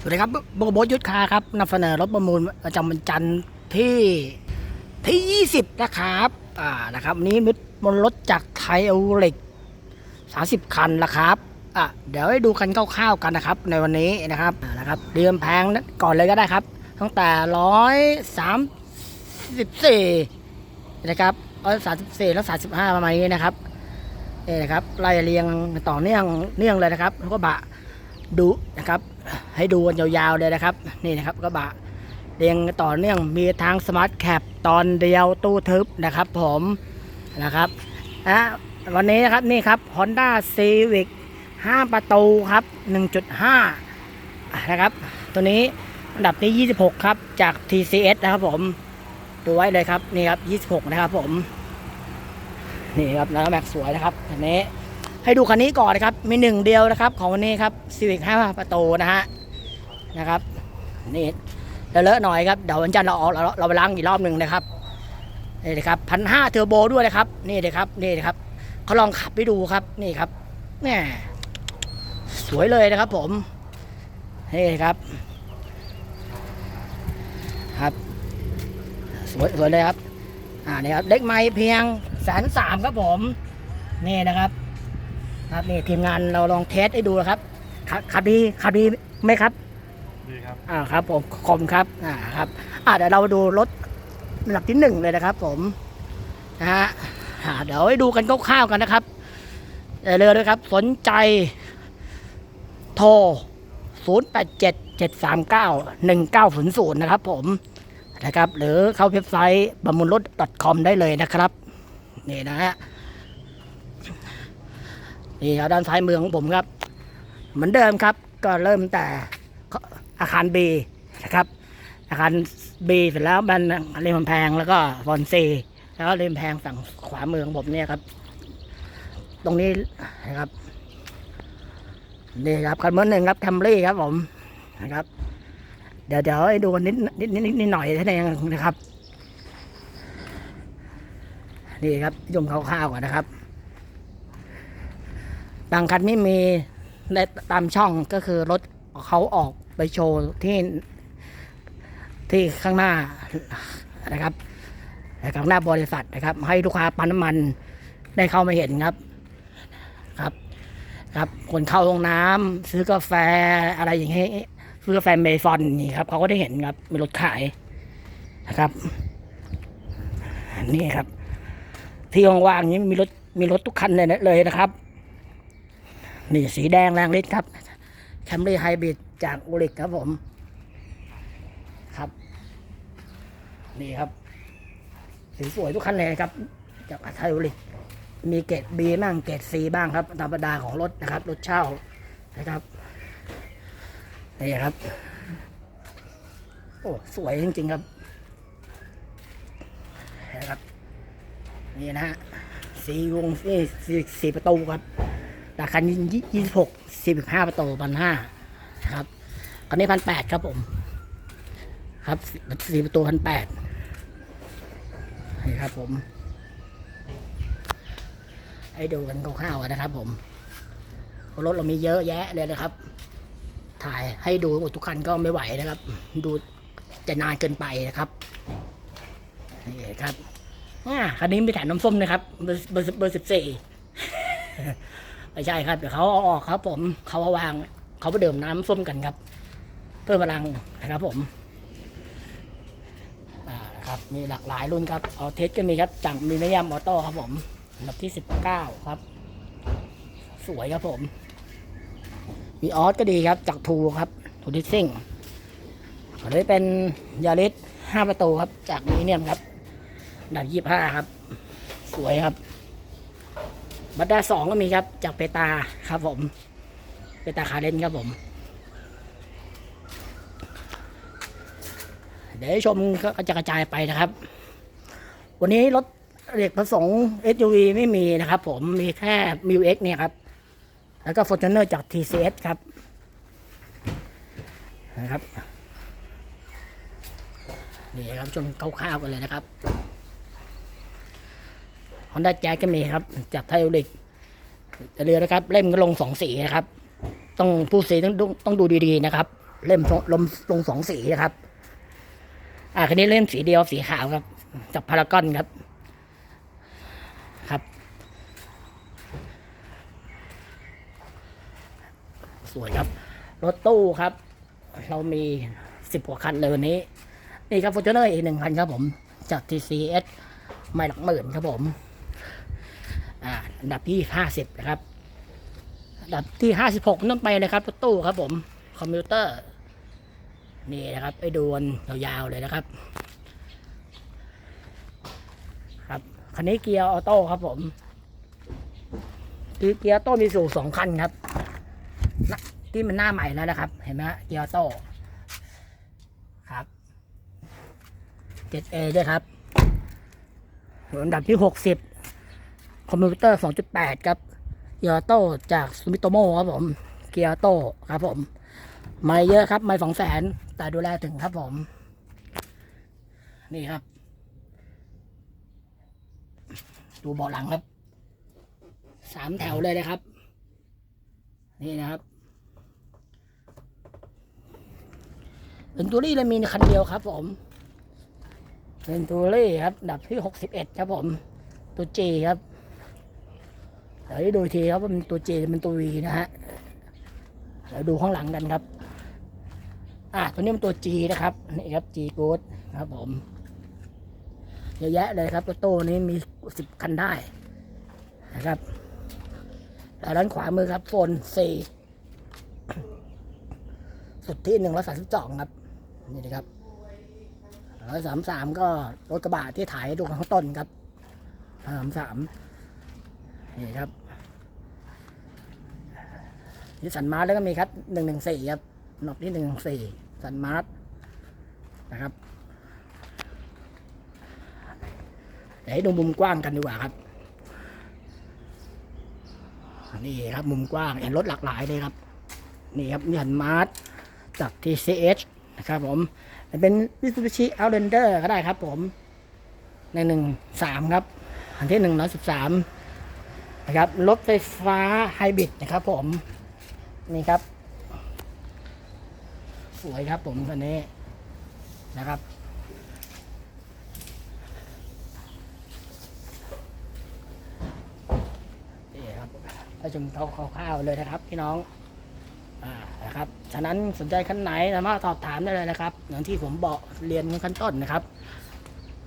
สวัสดีครับโบโบยุทธคาครับนำเสนอรถประมูลประจำวันจันทร์ที่ที่ 20 นะครับอ่านะครับวันนี้มิดบนรถจากไทยเอาเล็ก 30 คันละครับอะเดี๋ยวให้ดูกันคร่าวๆกันนะครับ ในวันนี้นะครับนะครับเรียมแพงก่อนเลยก็ได้ครับ ตั้งแต่ร้อยสามสิบสี่นะครับร้อยสามสิบสี่แล้วสามสิบห้าประมาณนี้นะครับนี่นะครับไล่เรียงต่อเนื่องเนื่องเลยนะครับแล้วก็บะดูนะครับ ให้ดูกันยาวๆเลยนะครับ นี่นะครับกระบะเรียงต่อเนื่องมีทางสมาร์ทแคปตอนเดียวตู้ทึบนะครับ ผมนะครับนะวันนี้นะครับนี่ครับ Honda Civic 5 ประตูครับ 1.5 นะครับ ตัวนี้อันดับที่ 26 ครับ จาก TCS นะครับผม ดูไว้เลยครับ นี่ครับ 26 นะครับผม นี่ครับแล้วแม็กสวยนะครับอันนี้ ให้ดูคันนี้ก่อนนะครับ มีหนึ่งเดียวนะครับ ของวันนี้ครับ Civic 5ประตูนะฮะนะครับนี่เลอะๆหน่อยครับเดี๋ยววันจันทร์เราเอาเราเราไปล้างอีกรอบหนึ่งนะครับนี่เลยครับพันห้าเทอร์โบด้วยนะครับนี่เลยครับนี่เลยครับเขาลองขับไปดูครับนี่ครับแหม่สวยเลยนะครับผมนี่ครับ ครับ สวยสวยเลยครับอ่านี่ครับเล็กไม้เพียงแสนสามครับผม นี่นะครับ ครับนี่ทีมงานเราลองเทสให้ดูนะครับขับขับดีขับดีไหมครับดีครับอ่าครับผมขอบคุณครับอ่าครับอ่าเดี๋ยวเราดูรถลำดับที่หนึ่งเลยนะครับ ผมนะฮะอ่าเดี๋ยวให้ดูกันคร่าวๆกันนะครับเดี๋ยวเลยนะครับ สนใจโทร 0 8 7 7 3 9 1 9 0 0 นะครับผมนะครับ หรือเข้าเว็บไซต์บำมุลรถ .com ได้เลยนะครับ นี่นะฮะ นี่ครับด้านซ้ายมือของผมครับ เหมือนเดิมครับ ก็เริ่มแต่อาคาร B นะครับ อาคาร B เสร็จแล้วบันเรียมแพงแล้วก็ฟอนซีแล้วก็เรียมแพงฝั่งขวามือของผมเนี่ยครับ ตรงนี้นะครับนี่ครับคันเบอร์หนึ่งครับแคมรี่ครับผมนะครับ เดี๋ยวเดี๋ยวให้ดูกันนิดนิดนิดนิดหน่อยท่านั้นเองนะครับ นี่ครับยมคร่าวๆก่อนนะครับ บางคันไม่มีในตามช่องก็คือรถเขาออกไปโชว์ที่ที่ข้างหน้านะครับข้างหน้าบริษัทนะครับ ให้ลูกค้าปั๊มน้ำมันได้เข้ามาเห็นครับครับ ครับคนเข้าโรงน้ำซื้อกาแฟอะไรอย่างเงี้ยซื้อกาแฟเมซอนนี่ครับเขาก็ได้เห็นครับมีรถขายนะครับนี่ครับ ที่ว่างๆนี้มีรถมีรถทุกคันเลยนะเลยนะครับ นี่สีแดงแรงฤทธิ์ครับแคมรี่ไฮบริดจากอุริกครับผม ครับ นี่ครับสีสวยทุกคันเลยครับ จากไทยอุริกมีเกรดบีบ้างเกรดซีบ้างครับธรรมดาของรถนะครับ รถเช่านะครับนี่ครับ โอ้สวยจริงๆครับนะครับ นี่นะฮะสีวงนี่สีประตูครับ ราคายี่สิบหกสิบห้าประตูพันห้าครับคันนี้พันแปดครับผม ครับสี่ประตูพันแปดนี่ครับผม ให้ดูกันคร่าวๆนะครับ ผมรถเรามีเยอะแยะเลยนะครับ ถ่ายให้ดูทุกคันก็ไม่ไหวนะครับ ดูจะนานเกินไปนะครับนี่ครับอ่าคันนี้มีแถมน้ำส้มนะครับ เบอร์เบอร์สิบสี่ ไม่ใช่ครับเดี๋ยวเขาเอาออกครับ ผมเขาเอาวางเขาไปดื่มน้ำส้มกันครับ เพิ่มพลังนะครับผมอ่าครับมีหลากหลายรุ่นครับเอาเทสก็มีครับจากมีนียมออโต้ครับผมอันดับที่สิบเก้าครับ สวยครับผม มีออสก็ดีครับจากทูครับทูดิซิ่งอันนี้เป็นยาริสห้าประตูครับ จากมีเนียมครับดับยี่ห้าครับ สวยครับ บัตดาสองก็มีครับ จากเปตาครับผม เปตาคาเรนครับผม เดี๋ยวให้ชมก็จะกระจายไปนะครับ วันนี้รถเด็กผสม SUV ไม่มีนะครับผมมีแค่ m ิว X เนี่ยครับ แล้วก็ Fortuner จาก TCS ครับนะครับนี่ครับชมคร่าวๆกันเลยนะครับ อนด้าแจ๊ก็มีครับ จากไทยลิกเรือนะครับ เล่มก็ลงสองสีนะครับ ต้องผู้สีต้องดูต้องดูดีๆนะครับ เล่มลมลงสองสีนะครับ อ่าคันนี้เล่มสีเดียวสีขาวครับ จากพารากอนครับ ครับ สวยครับ รถตู้ครับ เรามีสิบกว่าคันเลยวันนี้ นี่ครับฟอร์จูเนอร์อีกหนึ่งคันครับผม จาก TCS ไม่หลักหมื่นครับผม อันดับที่ห้าสิบนะครับอันดับที่ห้าสิบหกนั่นไปนะครับรถตู้ครับผมคอมพิวเตอร์นี่นะครับ ไปดูนยาวๆเลยนะครับ ครับคันนี้เกียร์ออโต้ครับผมคือเกียร์ออโต้มีสูงสองคันครับ ที่มันหน้าใหม่แล้วนะครับ เห็นไหมฮะเกียร์ออโต้ครับ 7A ด้วยครับอันดับที่ 60 คอมพิวเตอร์ 2.8 ครับเกียร์โต้จากซูมิโตโมครับผม เกียร์โต้ครับผม ไม่เยอะครับ ไม่สองแสนแต่ดูแลถึงครับผม นี่ครับ ดูเบาะหลังครับ สามแถวเลยนะครับ นี่นะครับเป็นตูรี่เรามีคันเดียวครับผมเป็นตูรี่ครับ ดับที่หกสิบเอ็ดครับผม ตัวจีครับ เดี๋ยวให้ดูทีครับว่าเป็นตัวจีเป็นตัววีนะฮะเดี๋ยวดูข้างหลังกันครับ อะตัวนี้เป็นตัว G นะครับนี่ครับ G Good ครับผมเยอะแยะเลยครับรถตู้นี้มีสิบคันได้นะครับแล้วด้านขวามือครับโฟนสี่สุดที่หนึ่งร้อยสามสิบสองครับ นี่นะครับร้อยสามสามก็รถกระบะที่ถ่ายดูข้างต้นครับสามสาม นี่ครับนี่สันมาร์ทแล้วก็มีครับหนึ่งหนึ่งสี่ครับหนอบที่หนึ่งสี่สันมาร์ทนะครับเดี๋ยวให้ดูมุมกว้างกันดีกว่าครับนี่ครับมุมกว้างเห็นรถหลากหลายเลยครับ นี่ครับมีหันมาร์ทจาก TCH นะครับผมเป็น Mitsubishi Outlander ก็ได้ครับผม ในหนึ่งสามครับ อันที่หนึ่งร้อยสิบสาม นะครับรถไฟฟ้าไฮบริดนะครับผม นี่ครับ สวยครับผมคันนี้นะครับ นี่ครับประชุมเขาคร่าวๆเลยนะครับพี่น้องอ่านะครับ ฉะนั้นสนใจคันไหนสามารถสอบถามได้เลยนะครับ อย่างที่ผมบอกเรียนขั้นต้นนะครับ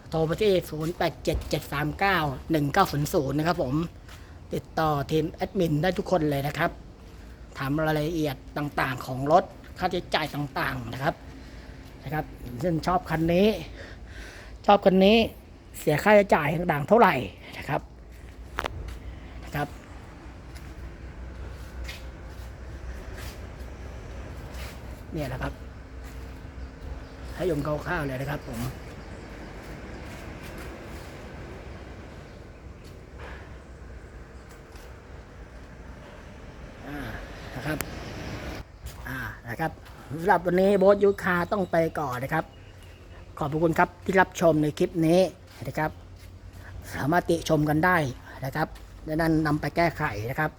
โทรไปที่ 0 8 7 7 3 9 1 9 0 0 นะครับผม ติดต่อทีมแอดมินได้ทุกคนเลยนะครับ ถามรายละเอียดต่างๆของรถ ค่าใช้จ่ายต่างๆนะครับ นะครับซึ่งชอบคันนี้ ชอบคันนี้เสียค่าใช้จ่ายต่างๆเท่าไหร่นะครับ นะครับ เนี่ยแหละครับ ให้ยมคร่าวๆเลยนะครับผม อ่า นะครับ อ่า นะครับ สำหรับวันนี้โบสยุคาต้องไปก่อนนะครับ ขอบคุณครับที่รับชมในคลิปนี้นะครับ สามารถติชมกันได้นะครับและนั้นนำไปแก้ไขนะครับ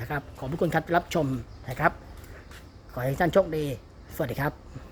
นะครับ ขอบคุณครับที่รับชมนะครับ ขอให้ท่านโชคดี สวัสดีครับ